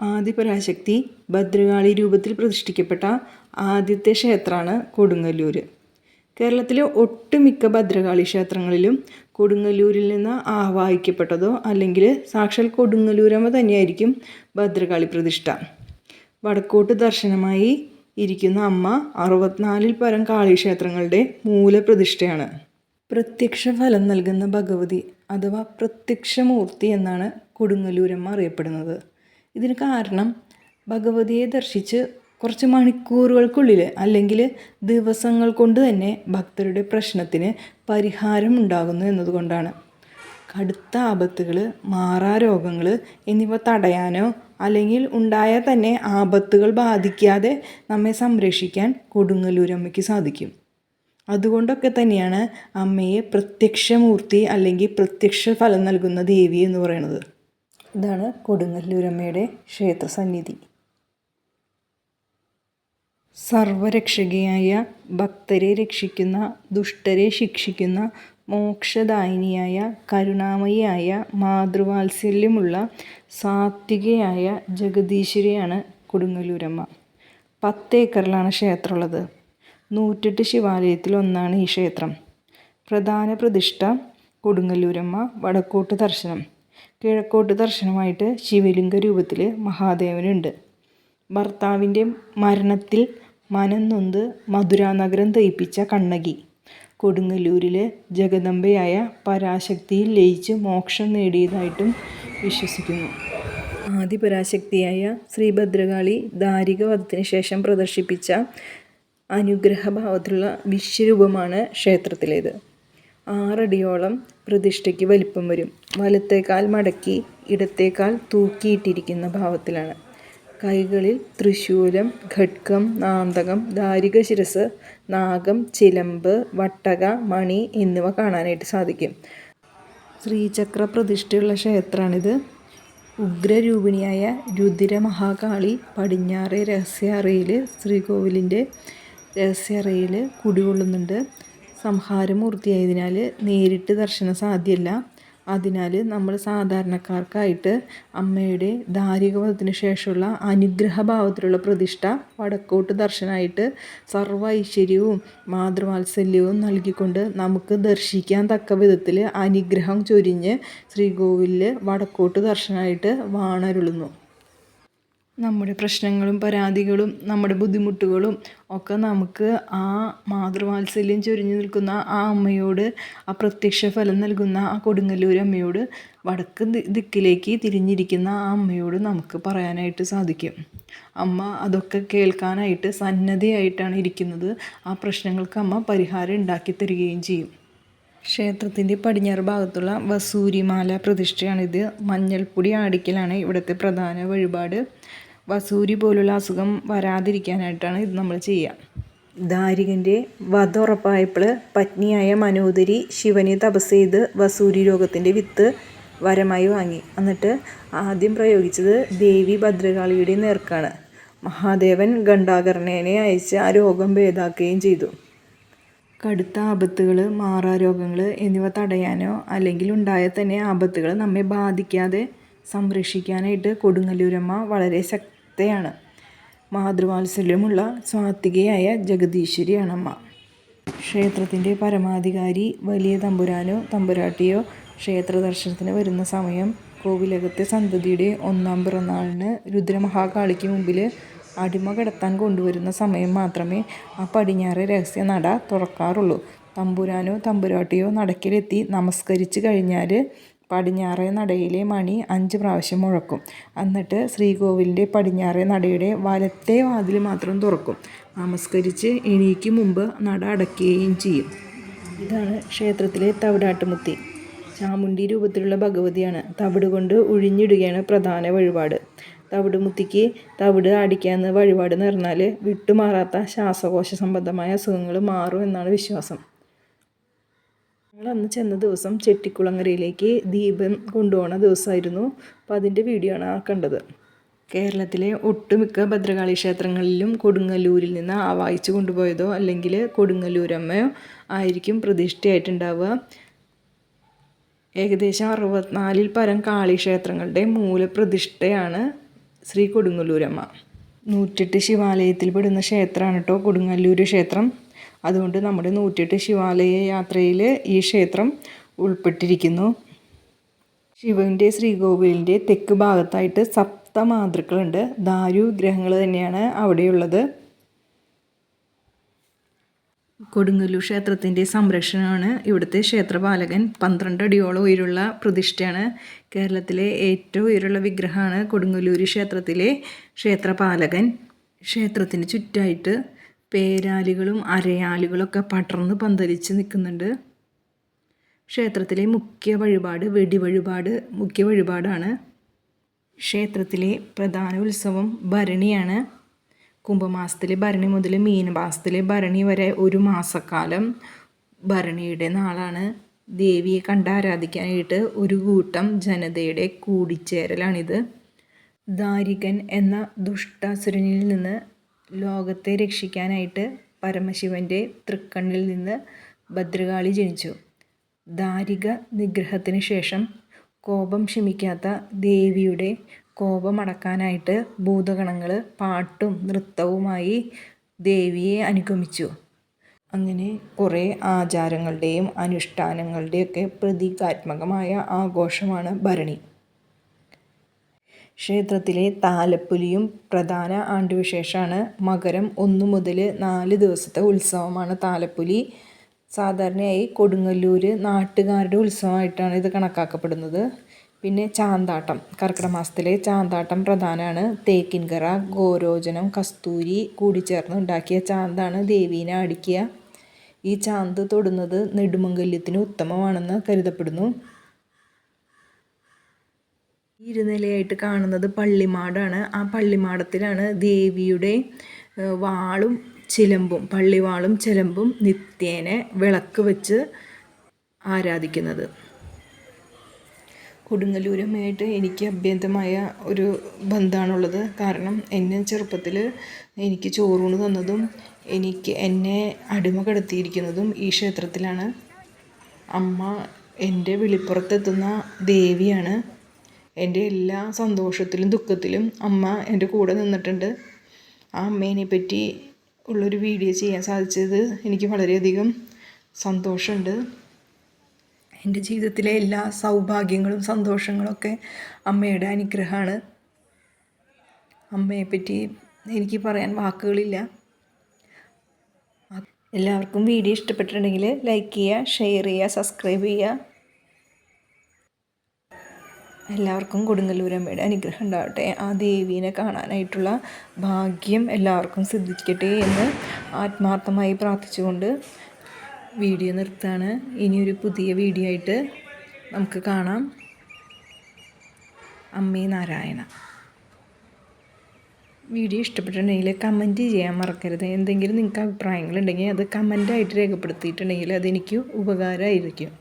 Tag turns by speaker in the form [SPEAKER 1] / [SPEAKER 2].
[SPEAKER 1] ആദിപരാശക്തി ഭദ്രകാളി രൂപത്തിൽ പ്രതിഷ്ഠിക്കപ്പെട്ട ആദ്യത്തെ ക്ഷേത്രമാണ് കൊടുങ്ങല്ലൂർ കേരളത്തിലെ ഒട്ടുമിക്ക ഭദ്രകാളി ക്ഷേത്രങ്ങളിലും കൊടുങ്ങല്ലൂരിൽ നിന്ന് ആവാഹിക്കപ്പെട്ടതോ അല്ലെങ്കിൽ സാക്ഷാൽ കൊടുങ്ങല്ലൂരമ്മ തന്നെയായിരിക്കും ഭദ്രകാളി പ്രതിഷ്ഠ. വടക്കോട്ട് ദർശനമായി ഇരിക്കുന്ന അമ്മ അറുപത്തിനാലിൽ പരം കാളി ക്ഷേത്രങ്ങളുടെ മൂലപ്രതിഷ്ഠയാണ്. പ്രത്യക്ഷ ഫലം നൽകുന്ന ഭഗവതി അഥവാ പ്രത്യക്ഷമൂർത്തി എന്നാണ് കൊടുങ്ങല്ലൂരമ്മ അറിയപ്പെടുന്നത്. ഇതിന് കാരണം ഭഗവതിയെ ദർശിച്ച് കുറച്ച് മണിക്കൂറുകൾക്കുള്ളിൽ അല്ലെങ്കിൽ ദിവസങ്ങൾ കൊണ്ട് തന്നെ ഭക്തരുടെ പ്രശ്നത്തിന് പരിഹാരം ഉണ്ടാകുന്നു എന്നതുകൊണ്ടാണ്. കടുത്ത ആപത്തുകൾ മാറാ രോഗങ്ങൾ എന്നിവ തടയാനോ അല്ലെങ്കിൽ ഉണ്ടായാൽ തന്നെ ആപത്തുകൾ ബാധിക്കാതെ നമ്മെ സംരക്ഷിക്കാൻ കൊടുങ്ങല്ലൂരമ്മയ്ക്ക് സാധിക്കും. അതുകൊണ്ടൊക്കെ തന്നെയാണ് അമ്മയെ പ്രത്യക്ഷമൂർത്തി അല്ലെങ്കിൽ പ്രത്യക്ഷ ഫലം നൽകുന്ന ദേവി എന്ന് പറയുന്നത്. ഇതാണ് കൊടുങ്ങല്ലൂരമ്മയുടെ ക്ഷേത്ര സന്നിധി സർവരക്ഷകയായ ഭക്തരെ രക്ഷിക്കുന്ന ദുഷ്ടരെ ശിക്ഷിക്കുന്ന മോക്ഷദായിനിയായ കരുണാമയിയായ മാതൃവാത്സല്യമുള്ള സാത്വികയായ ജഗദീശ്വരിയാണ് കൊടുങ്ങല്ലൂരമ്മ. പത്തേക്കറിലാണ് ക്ഷേത്രമുള്ളത്. നൂറ്റെട്ട് ശിവാലയത്തിൽ ഒന്നാണ് ഈ ക്ഷേത്രം. പ്രധാന പ്രതിഷ്ഠ കൊടുങ്ങല്ലൂരമ്മ വടക്കോട്ട് ദർശനം. കിഴക്കോട്ട് ദർശനമായിട്ട് ശിവലിംഗ രൂപത്തിൽ മഹാദേവനുണ്ട്. ഭർത്താവിന്റെ മരണത്തിൽ മനം നൊന്ത് മധുരാനഗരം ദയിപ്പിച്ച കണ്ണകി. കൊടുങ്ങല്ലൂരിലെ ജഗദമ്പയായ പരാശക്തിയിൽ ലയിച്ച് മോക്ഷം നേടിയതായിട്ടും വിശ്വസിക്കുന്നു. ആദിപരാശക്തിയായ ശ്രീഭദ്രകാളി ദാരികവധത്തിന് ശേഷം പ്രദർശിപ്പിച്ച അനുഗ്രഹഭാവത്തിലുള്ള വിശ്വരൂപമാണ് ക്ഷേത്രത്തിലേത്. ആറടിയോളം പ്രതിഷ്ഠയ്ക്ക് വലിപ്പം വരും. വലത്തേക്കാൽ മടക്കി ഇടത്തേക്കാൽ തൂക്കിയിട്ടിരിക്കുന്ന ഭാവത്തിലാണ്. കൈകളിൽ തൃശൂലം ഖഡ്ഗം നാന്തകം ദാരിക ശിരസ് നാഗം ചിലമ്പ് വട്ടക മണി എന്നിവ കാണാനായിട്ട് സാധിക്കും. ശ്രീചക്ര പ്രതിഷ്ഠയുള്ള ക്ഷേത്രമാണിത്. ഉഗ്രരൂപിണിയായ രുദിര മഹാകാളി പടിഞ്ഞാറെ രഹസ്യറയിൽ ശ്രീകോവിലിന്റെ രഹസ്യറയിൽ കുടികൊള്ളുന്നുണ്ട്. സംഹാരമൂർത്തിയായതിനാൽ നേരിട്ട് ദർശനം സാധ്യമല്ല അതിനാൽ നമ്മൾ സാധാരണക്കാർക്കായിട്ട് അമ്മയുടെ ദാരികവധത്തിന് ശേഷമുള്ള അനുഗ്രഹഭാവത്തിലുള്ള പ്രതിഷ്ഠ വടക്കോട്ട് ദർശനമായിട്ട് സർവ ഐശ്വര്യവും മാതൃവാത്സല്യവും നൽകിക്കൊണ്ട് നമുക്ക് ദർശിക്കാൻ തക്ക വിധത്തിൽ അനുഗ്രഹം ചൊരിഞ്ഞ് ശ്രീകോവിലിൽ വടക്കോട്ട് ദർശനമായിട്ട് വാണരുളുന്നു. നമ്മുടെ പ്രശ്നങ്ങളും പരാതികളും നമ്മുടെ ബുദ്ധിമുട്ടുകളും ഒക്കെ നമുക്ക് ആ മാതൃവാത്സല്യം ചൊരിഞ്ഞു നിൽക്കുന്ന ആ അമ്മയോട് ആ പ്രത്യക്ഷ ഫലം നൽകുന്ന ആ കൊടുങ്ങല്ലൂർ അമ്മയോട് വടക്ക് ദിക്കിലേക്ക് തിരിഞ്ഞിരിക്കുന്ന ആ അമ്മയോട് നമുക്ക് പറയാനായിട്ട് സാധിക്കും. അമ്മ അതൊക്കെ കേൾക്കാനായിട്ട് സന്നദ്ധയായിട്ടാണ് ഇരിക്കുന്നത്. ആ പ്രശ്നങ്ങൾക്ക് അമ്മ പരിഹാരം ഉണ്ടാക്കി തരികയും ചെയ്യും. ക്ഷേത്രത്തിന്റെ പടിഞ്ഞാറ് ഭാഗത്തുള്ള വസൂരിമാല പ്രതിഷ്ഠയാണിത്. മഞ്ഞൾപ്പൊടി ആടിക്കലാണ് ഇവിടുത്തെ പ്രധാന വഴിപാട്. വസൂരി പോലുള്ള അസുഖം വരാതിരിക്കാനായിട്ടാണ് ഇത് നമ്മൾ ചെയ്യുക. ദാരികന്റെ വധ ഉറപ്പായപ്പോൾ പത്നിയായ മനോദരി ശിവനെ തപസ് ചെയ്ത് വസൂരി രോഗത്തിന്റെ വിത്ത് വരമായി വാങ്ങി. എന്നിട്ട് ആദ്യം പ്രയോഗിച്ചത് ദേവി ഭദ്രകാളിയുടെ നേർക്കാണ്. മഹാദേവൻ ഗണ്ഡാകർണേനെ അയച്ച് ആ രോഗം ഭേദാക്കുകയും ചെയ്തു. കടുത്ത ആപത്തുകൾ മാറാരോഗങ്ങൾ എന്നിവ തടയാനോ അല്ലെങ്കിൽ ഉണ്ടായാൽ തന്നെ ആപത്തുകൾ നമ്മെ ബാധിക്കാതെ സംരക്ഷിക്കാനായിട്ട് കൊടുങ്ങല്ലൂരമ്മ വളരെ ശക്തയാണ് മാതൃവാത്സല്യമുള്ള സ്വാത്വികയായ ജഗദീശ്വരിയാണ് അമ്മ ക്ഷേത്രത്തിന്റെ പരമാധികാരി വലിയ തമ്പുരാനോ തമ്പുരാട്ടിയോ ക്ഷേത്ര ദർശനത്തിന് വരുന്ന സമയം കോവിലകത്തെ സന്തതിയുടെ ഒന്നാം പിറന്നാളിന് രുദ്രമഹാകാളിക്ക് മുമ്പിൽ അടിമ കിടത്താൻ കൊണ്ടുവരുന്ന സമയം മാത്രമേ ആ പടിഞ്ഞാറെ രഹസ്യ നട തുറക്കാറുള്ളൂ. തമ്പുരാനോ തമ്പുരാട്ടിയോ നടക്കിലെത്തി നമസ്കരിച്ച് കഴിഞ്ഞാൽ പടിഞ്ഞാറേ നടയിലെ മണി അഞ്ച് പ്രാവശ്യം മുഴക്കും. എന്നിട്ട് ശ്രീകോവിലിന്റെ പടിഞ്ഞാറേ നടയുടെ വലത്തെ വാതിൽ മാത്രം തുറക്കും. നമസ്കരിച്ച് എണീക്ക് മുമ്പ് നട അടയ്ക്കുകയും ചെയ്യും. ഇതാണ് ക്ഷേത്രത്തിലെ തവിടാട്ടുമുത്തി. ചാമുണ്ടി രൂപത്തിലുള്ള ഭഗവതിയാണ്. തവിട് കൊണ്ട് ഒഴിഞ്ഞിടുകയാണ് പ്രധാന വഴിപാട്. തവിട് മുത്തിക്ക് തവിട് അടിക്കാമെന്ന് വഴിപാട് നേർന്നാൽ വിട്ടുമാറാത്ത ശ്വാസകോശ സംബന്ധമായ അസുഖങ്ങൾ മാറും എന്നാണ് വിശ്വാസം. ഞങ്ങൾ അന്ന് ചെന്ന ദിവസം ചെട്ടിക്കുളങ്ങരയിലേക്ക് ദീപം കൊണ്ടുപോകുന്ന ദിവസമായിരുന്നു അപ്പോൾ അതിന്റെ വീഡിയോ ആണ് ആ കണ്ടത്. കേരളത്തിലെ ഒട്ടുമിക്ക ഭദ്രകാളി ക്ഷേത്രങ്ങളിലും കൊടുങ്ങല്ലൂരിൽ നിന്ന് ആവാഹിച്ചു കൊണ്ടുപോയതോ അല്ലെങ്കിൽ കൊടുങ്ങല്ലൂരമ്മയോ ആയിരിക്കും പ്രതിഷ്ഠയായിട്ടുണ്ടാവുക. ഏകദേശം അറുപത്തിനാലിൽ പരം കാളി ക്ഷേത്രങ്ങളുടെ മൂലപ്രതിഷ്ഠയാണ് ശ്രീ കൊടുങ്ങല്ലൂരമ്മ. നൂറ്റെട്ട് ശിവാലയത്തിൽ പെടുന്ന ക്ഷേത്രമാണ് കേട്ടോ കൊടുങ്ങല്ലൂർ ക്ഷേത്രം. അതുകൊണ്ട് നമ്മുടെ നൂറ്റെട്ട് ശിവാലയ യാത്രയിൽ ഈ ക്ഷേത്രം ഉൾപ്പെട്ടിരിക്കുന്നു. ശിവന്റെ ശ്രീകോവിലിന്റെ തെക്ക് ഭാഗത്തായിട്ട് സപ്ത മാതൃക്കളുണ്ട് ദാരു ഗ്രഹങ്ങൾ തന്നെയാണ് അവിടെയുള്ളത്. കൊടുങ്ങല്ലൂർ ക്ഷേത്രത്തിന്റെ സംരക്ഷണമാണ് ഇവിടുത്തെ ക്ഷേത്രപാലകൻ. പന്ത്രണ്ട് അടിയോളം ഉയരുള്ള പ്രതിഷ്ഠയാണ് കേരളത്തിലെ ഏറ്റവും ഉയരുള്ള വിഗ്രഹമാണ് കൊടുങ്ങല്ലൂർ ക്ഷേത്രത്തിലെ ക്ഷേത്രപാലകൻ. ക്ഷേത്രത്തിന് ചുറ്റായിട്ട് പേരാലുകളും അരയാലുകളൊക്കെ പടർന്ന് പന്തലിച്ച് നിൽക്കുന്നുണ്ട്. ക്ഷേത്രത്തിലെ മുഖ്യ വഴിപാട് വെടി വഴിപാട് മുഖ്യ വഴിപാടാണ്. ക്ഷേത്രത്തിലെ പ്രധാന ഉത്സവം ഭരണിയാണ്. കുംഭമാസത്തിലെ ഭരണി മുതൽ മീനമാസത്തിലെ ഭരണി വരെ ഒരു മാസക്കാലം ഭരണിയുടെ നാളാണ്. ദേവിയെ കണ്ടാരാധിക്കാനായിട്ട് ഒരു കൂട്ടം ജനതയുടെ കൂടിച്ചേരലാണിത്. ദാരികൻ എന്ന ദുഷ്ടാസുരനിൽ നിന്ന് ലോകത്തെ രക്ഷിക്കാനായിട്ട് പരമശിവന്റെ തൃക്കണ്ണിൽ നിന്ന് ഭദ്രകാളി ജനിച്ചു. ദാരിക നിഗ്രഹത്തിന് ശേഷം കോപം ക്ഷമിക്കാത്ത ദേവിയുടെ കോപമടക്കാനായിട്ട് ഭൂതഗണങ്ങൾ പാട്ടും നൃത്തവുമായി ദേവിയെ അനുഗമിച്ചു. അങ്ങനെ കുറേ ആചാരങ്ങളുടെയും അനുഷ്ഠാനങ്ങളുടെയൊക്കെ പ്രതീകാത്മകമായ ആഘോഷമാണ് ഭരണി. ക്ഷേത്രത്തിലെ താലപ്പൊലിയും പ്രധാന ആണ്ടുവിശേഷമാണ് മകരം ഒന്ന് മുതൽ നാല് ദിവസത്തെ ഉത്സവമാണ് താലപ്പൊലി. സാധാരണയായി കൊടുങ്ങല്ലൂർ നാട്ടുകാരുടെ ഉത്സവമായിട്ടാണ് ഇത് കണക്കാക്കപ്പെടുന്നത്. പിന്നെ ചാന്താട്ടം കർക്കിടക മാസത്തിലെ ചാന്താട്ടം പ്രധാനമാണ്. തേക്കിൻകറ ഗോരോചനം കസ്തൂരി കൂടിച്ചേർന്ന് ഉണ്ടാക്കിയ ചാന്താണ് ദേവീനെ അടിക്കുക. ഈ ചാന്ത് തൊടുന്നത് നെടുമംഗല്യത്തിന് ഉത്തമമാണെന്ന് കരുതപ്പെടുന്നു. ഇരുനിലയായിട്ട് കാണുന്നത് പള്ളിമാടാണ്. ആ പള്ളിമാടത്തിലാണ് ദേവിയുടെ വാളും ചിലമ്പും പള്ളിവാളും ചിലമ്പും നിത്യേനെ വിളക്ക് വെച്ച് ആരാധിക്കുന്നത്. കൊടുങ്ങല്ലൂരമ്മയായിട്ട് എനിക്ക് അഭ്യന്തമായ ഒരു ബന്ധമാണുള്ളത് കാരണം എന്നെ ചെറുപ്പത്തിൽ എനിക്ക് ചോറൂണ് തന്നതും എനിക്ക് എന്നെ അടിമ കടത്തിയിരിക്കുന്നതും ഈ ക്ഷേത്രത്തിലാണ്. അമ്മ എന്റെ വിളിപ്പുറത്തെത്തുന്ന ദേവിയാണ്. എന്റെ എല്ലാ സന്തോഷത്തിലും ദുഃഖത്തിലും അമ്മ എന്റെ കൂടെ നിന്നിട്ടുണ്ട്. ആ അമ്മേനെ പറ്റി ഉള്ളൊരു വീഡിയോ ചെയ്യാൻ സാധിച്ചത് എനിക്ക് വളരെയധികം സന്തോഷമുണ്ട്. എന്റെ ജീവിതത്തിലെ എല്ലാ സൗഭാഗ്യങ്ങളും സന്തോഷങ്ങളൊക്കെ അമ്മയുടെ അനുഗ്രഹമാണ്. അമ്മയെപ്പറ്റി എനിക്ക് പറയാൻ വാക്കുകളില്ല. എല്ലാവർക്കും വീഡിയോ ഇഷ്ടപ്പെട്ടിട്ടുണ്ടെങ്കിൽ ലൈക്ക് ചെയ്യുക ഷെയർ ചെയ്യുക സബ്സ്ക്രൈബ് ചെയ്യുക. എല്ലാവർക്കും കൊടുങ്ങല്ലൂരമ്മയുടെ അനുഗ്രഹം ഉണ്ടാവട്ടെ. ആ ദേവീനെ കാണാനായിട്ടുള്ള ഭാഗ്യം എല്ലാവർക്കും സിദ്ധിക്കട്ടെ എന്ന് ആത്മാർത്ഥമായി പ്രാർത്ഥിച്ചുകൊണ്ട് വീഡിയോ നിർത്താണ് ഇനിയൊരു പുതിയ വീഡിയോ ആയിട്ട് നമുക്ക് കാണാം. അമ്മേ നാരായണ. വീഡിയോ ഇഷ്ടപ്പെട്ടിട്ടുണ്ടെങ്കിൽ കമന്റ് ചെയ്യാൻ മറക്കരുത്. എന്തെങ്കിലും നിങ്ങൾക്ക് അഭിപ്രായങ്ങളുണ്ടെങ്കിൽ അത് കമന്റായിട്ട് രേഖപ്പെടുത്തിയിട്ടുണ്ടെങ്കിൽ അതെനിക്ക് ഉപകാരമായിരിക്കും.